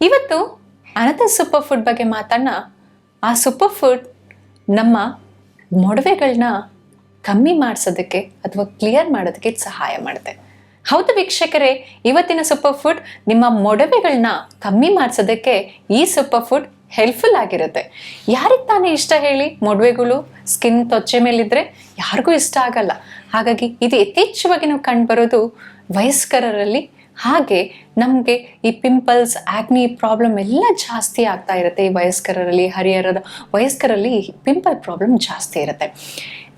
ಇವತ್ತು ಅನಂತ super food ಬಗ್ಗೆ ಮಾತಾಡೋಣ ಆ ಸೂಪರ್ ಫುಡ್ ನಮ್ಮ ಮೊಡವೆಗಳನ್ನ ಕಮ್ಮಿ ಮಾಡಿಸೋದಕ್ಕೆ ಅಥವಾ ಕ್ಲಿಯರ್ ಮಾಡೋದಕ್ಕೆ ಸಹಾಯ ಮಾಡುತ್ತೆ. ಹೌದು ವೀಕ್ಷಕರೇ, ಇವತ್ತಿನ ಸೂಪರ್ ಫುಡ್ ನಿಮ್ಮ ಮೊಡವೆಗಳನ್ನ ಕಮ್ಮಿ ಮಾಡಿಸೋದಕ್ಕೆ ಈ ಸೂಪರ್ ಫುಡ್ ಹೆಲ್ಪ್ಫುಲ್ ಆಗಿರುತ್ತೆ. ಯಾರಿಗೆ ತಾನೇ ಇಷ್ಟ ಹೇಳಿ ಮೊಡವೆಗಳು ಸ್ಕಿನ್ ತ್ವಚೆ ಮೇಲಿದ್ರೆ ಯಾರಿಗೂ ಇಷ್ಟ ಆಗಲ್ಲ. ಹಾಗಾಗಿ ಇದು ಯಥೇಚ್ಛವಾಗಿ ನಾವು ಕಂಡುಬರೋದು ವಯಸ್ಕರಲ್ಲಿ ಹಾಗೆ ನಮಗೆ ಈ ಪಿಂಪಲ್ಸ್ ಆಕ್ನಿ ಪ್ರಾಬ್ಲಮ್ ಎಲ್ಲ ಜಾಸ್ತಿ ಆಗ್ತಾ ಇರುತ್ತೆ ಈ ವಯಸ್ಕರಲ್ಲಿ, ಹರಿಹರದ ವಯಸ್ಕರಲ್ಲಿ ಪಿಂಪಲ್ ಪ್ರಾಬ್ಲಮ್ ಜಾಸ್ತಿ ಇರುತ್ತೆ.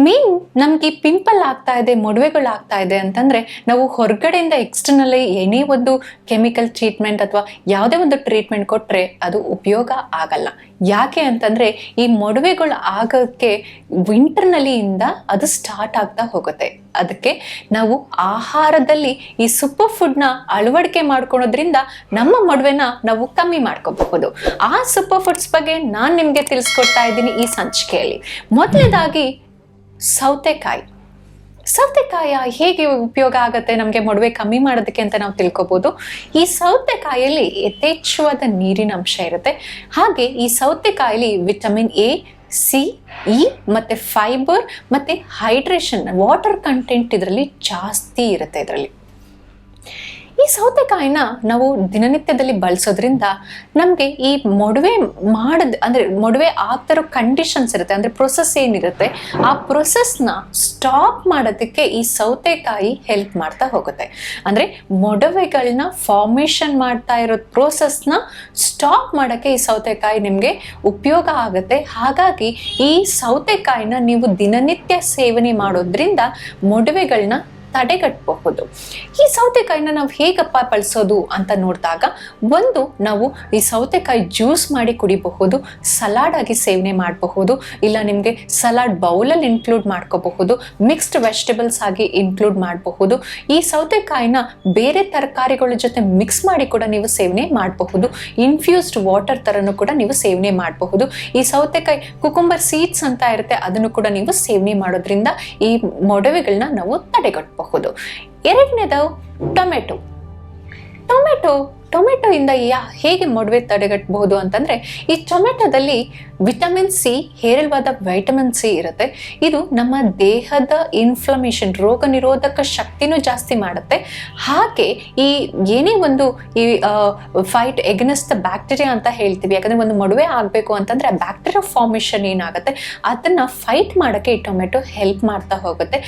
ಮೇನ್ ನಮ್ಗೆ ಪಿಂಪಲ್ ಆಗ್ತಾ ಇದೆ, ಮೊಡವೆಗಳು ಆಗ್ತಾ ಇದೆ ಅಂತಂದ್ರೆ ನಾವು ಹೊರಗಡೆಯಿಂದ ಎಕ್ಸ್ಟರ್ನಲಿ ಏನೇ ಒಂದು ಕೆಮಿಕಲ್ ಟ್ರೀಟ್ಮೆಂಟ್ ಅಥವಾ ಯಾವುದೇ ಒಂದು ಟ್ರೀಟ್ಮೆಂಟ್ ಕೊಟ್ಟರೆ ಅದು ಉಪಯೋಗ ಆಗಲ್ಲ. ಯಾಕೆ ಅಂತಂದ್ರೆ ಈ ಮೊಡವೆಗಳು ಆಗೋಕ್ಕೆ ಇಂದ ಅದು ಸ್ಟಾರ್ಟ್ ಆಗ್ತಾ ಹೋಗುತ್ತೆ. ಅದಕ್ಕೆ ನಾವು ಆಹಾರದಲ್ಲಿ ಈ ಸೂಪರ್ ಫುಡ್ನ ಅಳವಡಿಕೆ ಮಾಡ್ಕೊಳೋದ್ರಿಂದ ನಮ್ಮ ಮೊಡವೆನ ನಾವು ಕಮ್ಮಿ ಮಾಡ್ಕೋಬಹುದು. ಆ ಸೂಪರ್ ಫುಡ್ಸ್ ಬಗ್ಗೆ ನಾನು ನಿಮಗೆ ತಿಳಿಸ್ಕೊಡ್ತಾ ಇದ್ದೀನಿ ಈ ಸಂಚಿಕೆಯಲ್ಲಿ. ಮೊದಲನೇದಾಗಿ ಸೌತೆಕಾಯಿ. ಸೌತೆಕಾಯ ಹೇಗೆ ಉಪಯೋಗ ಆಗುತ್ತೆ? ನಮಗೆ ಮೊಡವೆ ಕಮ್ಮಿ ಮಾಡೋದಕ್ಕೆ ಅಂತ ನಾವು ತಿಳ್ಕೊಬೋದು. ಈ ಸೌತೆಕಾಯಲ್ಲಿ ಯಥೇಚ್ಛವಾದ ನೀರಿನ ಅಂಶ ಇರುತ್ತೆ. ಹಾಗೆ ಈ ಸೌತೆಕಾಯಲ್ಲಿ ವಿಟಮಿನ್ ಎ, ಸಿ, ಇ ಮತ್ತು ಫೈಬರ್ ಮತ್ತು ಹೈಡ್ರೇಷನ್, ವಾಟರ್ ಕಂಟೆಂಟ್ ಇದರಲ್ಲಿ ಜಾಸ್ತಿ ಇರುತ್ತೆ ಇದರಲ್ಲಿ. ಈ ಸೌತೆಕಾಯಿನ ನಾವು ದಿನನಿತ್ಯದಲ್ಲಿ ಬಳಸೋದ್ರಿಂದ ನಮಗೆ ಈ ಮೊಡವೆ ಮಾಡದ್, ಅಂದರೆ ಮೊಡವೆ ಆಗ್ತಿರೋ ಕಂಡೀಷನ್ಸ್ ಇರುತ್ತೆ. ಅಂದರೆ ಪ್ರೊಸೆಸ್ ಏನಿರುತ್ತೆ? ಆ ಪ್ರೊಸೆಸ್ನ ಸ್ಟಾಪ್ ಮಾಡೋದಕ್ಕೆ ಈ ಸೌತೆಕಾಯಿ ಹೆಲ್ಪ್ ಮಾಡ್ತಾ ಹೋಗುತ್ತೆ. ಅಂದರೆ ಮೊಡವೆಗಳನ್ನ ಫಾರ್ಮೇಷನ್ ಮಾಡ್ತಾ ಇರೋ ಪ್ರೋಸೆಸ್ನ ಸ್ಟಾಪ್ ಮಾಡೋಕ್ಕೆ ಈ ಸೌತೆಕಾಯಿ ನಿಮಗೆ ಉಪಯೋಗ ಆಗುತ್ತೆ. ಹಾಗಾಗಿ ಈ ಸೌತೆಕಾಯಿನ ನೀವು ದಿನನಿತ್ಯ ಸೇವನೆ ಮಾಡೋದ್ರಿಂದ ಮೊಡವೆಗಳನ್ನ ತಡೆಗಟ್ಟಬಹುದು. ಈ ಸೌತೆಕಾಯಿನ ನಾವು ಹೇಗಪ್ಪ ಬಳಸೋದು ಅಂತ ನೋಡಿದಾಗ, ಒಂದು, ನಾವು ಈ ಸೌತೆಕಾಯಿ ಜ್ಯೂಸ್ ಮಾಡಿ ಕುಡಿಬಹುದು, ಸಲಾಡ್ ಆಗಿ ಸೇವನೆ ಮಾಡಬಹುದು, ಇಲ್ಲ ನಿಮಗೆ ಸಲಾಡ್ ಬೌಲಲ್ಲಿ ಇನ್ಕ್ಲೂಡ್ ಮಾಡ್ಕೋಬಹುದು ಮಿಕ್ಸ್ಡ್ ವೆಜಿಟೇಬಲ್ಸ್ ಆಗಿ ಇನ್ಕ್ಲೂಡ್ ಮಾಡಬಹುದು, ಈ ಸೌತೆಕಾಯಿನ ಬೇರೆ ತರಕಾರಿಗಳ ಜೊತೆ ಮಿಕ್ಸ್ ಮಾಡಿ ಕೂಡ ನೀವು ಸೇವನೆ ಮಾಡಬಹುದು ಇನ್ಫ್ಯೂಸ್ಡ್ ವಾಟರ್ ಥರನೂ ಕೂಡ ನೀವು ಸೇವನೆ ಮಾಡಬಹುದು, ಈ ಸೌತೆಕಾಯಿ ಕುಕುಂಬರ್ ಸೀಡ್ಸ್ ಅಂತ ಇರುತ್ತೆ, ಅದನ್ನು ಕೂಡ ನೀವು ಸೇವನೆ ಮಾಡೋದ್ರಿಂದ ಈ ಮೊಡವೆಗಳನ್ನ ನಾವು ತಡೆಗಟ್ಟಬಹುದು ಎರಡನೇದು ಟೊಮೆಟೊ. ಟೊಮೆಟೊ ಟೊಮೆಟೊ ಇಂದ ಯಾ ಹೇಗೆ ಮೊಡವೆ ತಡೆಗಟ್ಟಬಹುದು ಅಂತಂದ್ರೆ ಈ ಟೊಮೆಟೊದಲ್ಲಿ ವಿಟಮಿನ್ ಸಿ, ಹೇರಳವಾದ ವೈಟಮಿನ್ ಸಿ ಇರುತ್ತೆ. ಇದು ನಮ್ಮ ದೇಹದ ಇನ್ಫ್ಲಮೇಷನ್ ರೋಗ ನಿರೋಧಕ ಶಕ್ತಿನೂ ಜಾಸ್ತಿ ಮಾಡುತ್ತೆ. ಹಾಗೆ ಈ ಏನೇ ಒಂದು ಈ ಫೈಟ್ ಎಗ್ನೆಸ್ಟ್ ಬ್ಯಾಕ್ಟೀರಿಯಾ ಅಂತ ಹೇಳ್ತೀವಿ. ಯಾಕಂದ್ರೆ ಒಂದು ಮೊಡವೆ ಆಗಬೇಕು ಅಂತಂದ್ರೆ ಆ ಬ್ಯಾಕ್ಟೀರಿಯಾ ಫಾರ್ಮೇಷನ್ ಏನಾಗುತ್ತೆ, ಅದನ್ನು ಫೈಟ್ ಮಾಡೋಕ್ಕೆ ಈ ಟೊಮೆಟೊ ಹೆಲ್ಪ್ ಮಾಡ್ತಾ ಹೋಗುತ್ತೆ.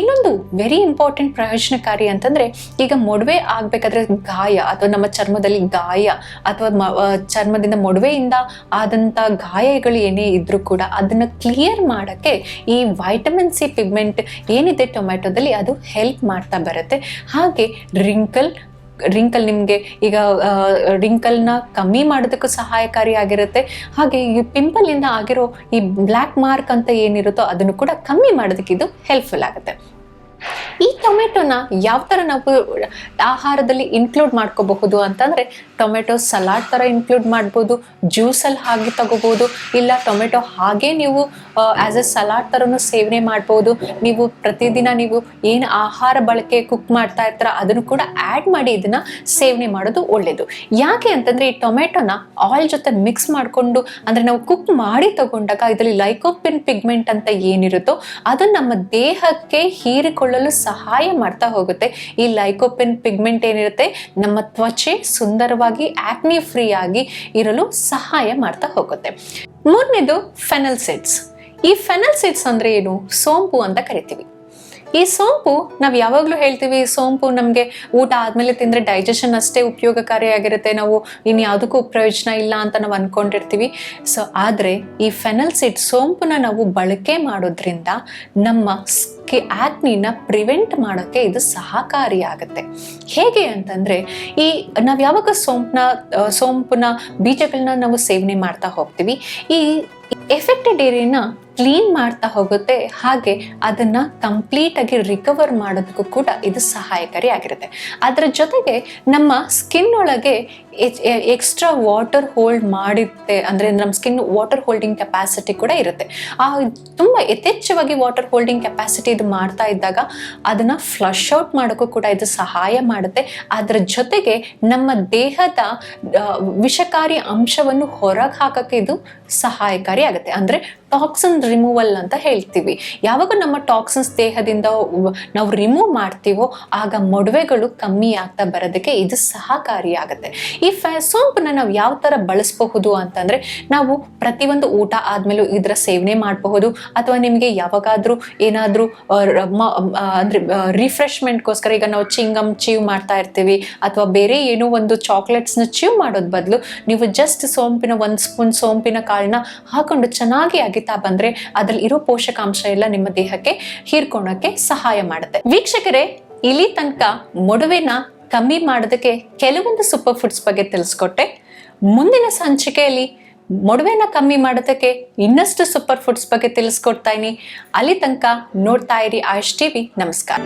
ಇನ್ನೊಂದು ವೆರಿ ಇಂಪಾರ್ಟೆಂಟ್ ಪ್ರಯೋಜನಕಾರಿ ಅಂತಂದ್ರೆ, ಈಗ ಮೊಡವೆ ಆಗಬೇಕಾದ್ರೆ ಗಾಯ, ಅಥವಾ ನಮ್ಮ ಚರ್ಮದಲ್ಲಿ ಗಾಯ, ಅಥವಾ ಚರ್ಮದಿಂದ ಮೊಡವೆಯಿಂದ ಆದಂತ ಗಾಯಗಳು ಏನೇ ಇದ್ರೂ ಕೂಡ ಅದನ್ನ ಕ್ಲಿಯರ್ ಮಾಡೋಕ್ಕೆ ಈ ವೈಟಮಿನ್ ಸಿ ಪಿಗ್ಮೆಂಟ್ ಏನಿದೆ ಟೊಮ್ಯಾಟೊದಲ್ಲಿ ಅದು ಹೆಲ್ಪ್ ಮಾಡ್ತಾ ಬರುತ್ತೆ. ಹಾಗೆ ರಿಂಕಲ್ ರಿಂಕಲ್ ನಿಮಗೆ ಈಗ ರಿಂಕಲ್ನ ಕಮ್ಮಿ ಮಾಡೋದಕ್ಕೂ ಸಹಾಯಕಾರಿಯಾಗಿರುತ್ತೆ ಹಾಗೆ ಈ ಪಿಂಪಲಿಂದ ಆಗಿರೋ ಈ ಬ್ಲ್ಯಾಕ್ ಮಾರ್ಕ್ ಅಂತ ಏನಿರುತ್ತೋ ಅದನ್ನು ಕೂಡ ಕಮ್ಮಿ ಮಾಡೋದಕ್ಕೆ ಇದು ಹೆಲ್ಪ್ಫುಲ್ ಆಗುತ್ತೆ. ಈ ಟೊಮೆಟೊನ ಯಾವ ಥರ ನಾವು ಆಹಾರದಲ್ಲಿ ಇನ್ಕ್ಲೂಡ್ ಮಾಡ್ಕೋಬಹುದು ಅಂತಂದರೆ ಟೊಮೆಟೊ ಸಲಾಡ್ ಥರ ಇನ್ಕ್ಲೂಡ್ ಮಾಡ್ಬೋದು ಜ್ಯೂಸಲ್ಲಿ ಹಾಗೆ ತಗೋಬೋದು, ಇಲ್ಲ ಟೊಮೆಟೊ ಹಾಗೆ ನೀವು ಆ್ಯಸ್ ಎ ಸಲಾಡ್ ಥರನೂ ಸೇವನೆ ಮಾಡ್ಬೋದು. ನೀವು ಪ್ರತಿದಿನ ನೀವು ಏನು ಆಹಾರ ಬಳಕೆ ಕುಕ್ ಮಾಡ್ತಾ ಇರ್ತಾರ ಅದನ್ನು ಕೂಡ ಆ್ಯಡ್ ಮಾಡಿ ಇದನ್ನ ಸೇವನೆ ಮಾಡೋದು ಒಳ್ಳೆಯದು ಯಾಕೆ ಅಂತಂದರೆ ಈ ಟೊಮೆಟೊನ ಆಯಿಲ್ ಜೊತೆ ಮಿಕ್ಸ್ ಮಾಡಿಕೊಂಡು, ಅಂದರೆ ನಾವು ಕುಕ್ ಮಾಡಿ ತಗೊಂಡಾಗ ಇದರಲ್ಲಿ ಲೈಕೋಪಿನ್ ಪಿಗ್ಮೆಂಟ್ ಅಂತ ಏನಿರುತ್ತೋ ಅದು ನಮ್ಮ ದೇಹಕ್ಕೆ ಹೀರಿಕೊಳ್ಳಲು ಸಹಾಯ ಮಾಡ್ತಾ ಹೋಗುತ್ತೆ. ಈ ಲೈಕೋಪೆನ್ ಪಿಗ್ಮೆಂಟ್ ಏನಿರುತ್ತೆ? ನಮ್ಮ ತ್ವಚೆ ಸುಂದರವಾಗಿ ಆಕ್ನಿ ಫ್ರೀ ಆಗಿ ಇರಲು ಸಹಾಯ ಮಾಡ್ತಾ ಹೋಗುತ್ತೆ. ಮೂರನೇದು ಫೆನಲ್ ಸೀಡ್ಸ್ ಈ ಫೆನಲ್ ಸೀಡ್ಸ್ ಅಂದ್ರೆ ಏನು? ಸೋಂಪು ಅಂತ ಕರಿತೀವಿ. ಈ ಸೋಂಪು ನಾವು ಯಾವಾಗಲೂ ಹೇಳ್ತೀವಿ ಸೋಂಪು ನಮಗೆ ಊಟ ಆದಮೇಲೆ ತಿಂದರೆ ಡೈಜೆಷನ್ ಅಷ್ಟೇ ಉಪಯೋಗಕಾರಿಯಾಗಿರುತ್ತೆ. ನಾವು ಇನ್ನು ಯಾವುದಕ್ಕೂ ಪ್ರಯೋಜನ ಇಲ್ಲ ಅಂತ ನಾವು ಅಂದ್ಕೊಂಡಿರ್ತೀವಿ ಸೊ ಆದರೆ ಈ ಫೆನಲ್ ಸೀಡ್ ಸೋಂಪನ್ನ ನಾವು ಬಳಕೆ ಮಾಡೋದ್ರಿಂದ ನಮ್ಮ ಸ್ಕಿ ಆಕ್ನಿನ ಪ್ರಿವೆಂಟ್ ಮಾಡೋಕ್ಕೆ ಇದು ಸಹಕಾರಿಯಾಗುತ್ತೆ. ಹೇಗೆ ಅಂತಂದರೆ, ಈ ನಾವು ಯಾವಾಗ ಸೋಂಪನ್ನ ಸೋಂಪನ್ನ ಸೋಂಪುನ ಬೀಜಗಳನ್ನ ನಾವು ಸೇವನೆ ಮಾಡ್ತಾ ಹೋಗ್ತೀವಿ, ಈ ಎಫೆಕ್ಟೆಡ್ ಏರಿಯಾನ ಕ್ಲೀನ್ ಮಾಡ್ತಾ ಹೋಗುತ್ತೆ, ಹಾಗೆ ಅದನ್ನು ಕಂಪ್ಲೀಟಾಗಿ ರಿಕವರ್ ಮಾಡೋದಕ್ಕೂ ಕೂಡ ಇದು ಸಹಾಯಕಾರಿ ಆಗಿರುತ್ತೆ ಅದರ ಜೊತೆಗೆ ನಮ್ಮ ಸ್ಕಿನ್ ಒಳಗೆ ಎಕ್ಸ್ಟ್ರಾ ವಾಟರ್ ಹೋಲ್ಡ್ ಮಾಡುತ್ತೆ ಅಂದರೆ ನಮ್ಮ ಸ್ಕಿನ್ ವಾಟರ್ ಹೋಲ್ಡಿಂಗ್ ಕೆಪಾಸಿಟಿ ಕೂಡ ಇರುತ್ತೆ. ಆ, ತುಂಬ ಯಥೇಚ್ಛವಾಗಿ ವಾಟರ್ ಹೋಲ್ಡಿಂಗ್ ಕೆಪಾಸಿಟಿ ಇದು ಮಾಡ್ತಾ ಇದ್ದಾಗ ಅದನ್ನ ಫ್ಲಶ್ ಔಟ್ ಮಾಡೋಕ್ಕೂ ಕೂಡ ಇದು ಸಹಾಯ ಮಾಡುತ್ತೆ. ಅದರ ಜೊತೆಗೆ ನಮ್ಮ ದೇಹದ ವಿಷಕಾರಿ ಅಂಶವನ್ನು ಹೊರಗೆ ಹಾಕೋಕ್ಕೆ ಇದು ಸಹಾಯಕಾರಿ ಆಗುತ್ತೆ. ಅಂದ್ರೆ ಟಾಕ್ಸಿನ್ ರಿಮೂವಲ್ ಅಂತ ಹೇಳ್ತೀವಿ. ಯಾವಾಗ ನಮ್ಮ ಟಾಕ್ಸಿನ್ಸ್ ದೇಹದಿಂದ ನಾವು ರಿಮೂವ್ ಮಾಡ್ತೀವೋ ಆಗ ಮೊಡವೆಗಳು ಕಮ್ಮಿ ಆಗ್ತಾ ಬರೋದಕ್ಕೆ ಇದು ಸಹಕಾರಿಯಾಗುತ್ತೆ ಈ ಫ್ಯಾ ಸೋಂಪನ್ನ ನಾವು ಯಾವ ಥರ ಬಳಸಬಹುದು ಅಂತಂದರೆ ನಾವು ಪ್ರತಿಯೊಂದು ಊಟ ಆದಮೇಲೂ ಇದರ ಸೇವನೆ ಮಾಡಬಹುದು. ಅಥವಾ ನಿಮಗೆ ಯಾವಾಗಾದರೂ ಏನಾದರೂ ಅಂದ್ರೆ ರಿಫ್ರೆಶ್ಮೆಂಟ್ಗೋಸ್ಕರ ಈಗ ನಾವು ಚಿಂಗಮ್ ಚೀವ್ ಮಾಡ್ತಾ ಇರ್ತೀವಿ ಅಥವಾ ಬೇರೆ ಏನೋ ಒಂದು ಚಾಕ್ಲೇಟ್ಸ್ನ ಚೀವ್ ಮಾಡೋದ್ ಬದಲು ನೀವು ಜಸ್ಟ್ ಸೋಂಪಿನ ಒಂದು ಸ್ಪೂನ್ ಸೋಂಪಿನ ಕಾಳನ್ನ ಹಾಕೊಂಡು ಚೆನ್ನಾಗಿ ಅಗಿತಾ ಬಂದರೆ ಅದರಲ್ಲಿ ಇರೋ ಪೋಷಕಾಂಶ ಎಲ್ಲ ನಿಮ್ಮ ದೇಹಕ್ಕೆ ಹೀರ್ಕೊಳ್ಳೋಕ್ಕೆ ಸಹಾಯ ಮಾಡುತ್ತೆ. ವೀಕ್ಷಕರೇ, ಇಲ್ಲಿ ತನಕ ಮೊಡವೆನ ಕಮ್ಮಿ ಮಾಡೋದಕ್ಕೆ ಕೆಲವೊಂದು ಸೂಪರ್ ಫುಡ್ಸ್ ಬಗ್ಗೆ ತಿಳಿಸ್ಕೊಟ್ಟೆ. ಮುಂದಿನ ಸಂಚಿಕೆಯಲ್ಲಿ ಮೊಡವೆನ ಕಮ್ಮಿ ಮಾಡೋದಕ್ಕೆ ಇನ್ನಷ್ಟು ಸೂಪರ್ ಫುಡ್ಸ್ ಬಗ್ಗೆ ತಿಳಿಸ್ಕೊಡ್ತಾ ಇದೀನಿ. ಅಲ್ಲಿ ತನಕ ನೋಡ್ತಾ ಇರಿ ಆಯುಷ್ ಟಿವಿ. ನಮಸ್ಕಾರ.